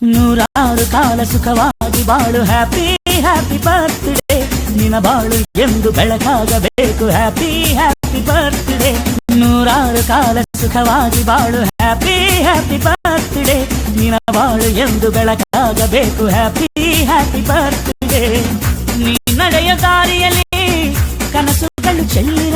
ನೂರಾರು ಕಾಲ ಸುಖವಾಗಿ ಬಾಳು ಹ್ಯಾಪಿ ಹ್ಯಾಪಿ ಬರ್ತ್ಡೇ ನಿನ ಬಾಳು ಎಂದು ಬೆಳಕಾಗಬೇಕು ಹ್ಯಾಪಿ ಹ್ಯಾಪಿ ಬರ್ತ್ಡೇ ನೂರಾರು ಕಾಲ ಸುಖವಾಗಿ ಬಾಳು ಹ್ಯಾಪಿ ಹ್ಯಾಪಿ ಬರ್ತ್ಡೇ ನಿನ ಬಾಳು ಎಂದು ಬೆಳಕಾಗಬೇಕು ಹ್ಯಾಪಿ ಹ್ಯಾಪಿ ಬರ್ತ್ಡೇ ನೀ ನಡೆಯ ದಾರಿಯಲ್ಲಿ ಕನಸುಗಳು ಚೆಲ್ಲಿರಲಿ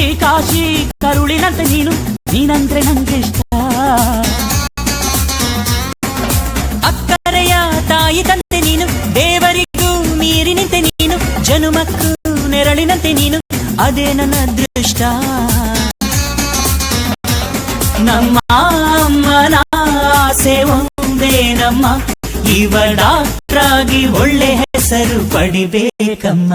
ಈ ಕಾಶಿ ಕರುಳಿನಂತೆ ನೀನು ನೀನಂದ್ರೆ ನಂಗಿಷ್ಟ ಅಕ್ಕರೆಯ ತಾಯಿ ತಂದೆ ನೀನು ದೇವರಿಗೂ ಮೀರಿ ನಿಂತೆ ನೀನು ಜನುಮಕ್ಕೂ ನೆರಳಿನಂತೆ ನೀನು ಅದೇ ನನ್ನ ಅದೃಷ್ಟ ನಮ್ಮ ಅಮ್ಮನ ಆಸೆ ಒಂದೇ ನಮ್ಮ ಇವ ಡಾಕ್ಟ್ರಾಗಿ ಒಳ್ಳೆ ಹೆಸರು ಪಡಿಬೇಕಮ್ಮ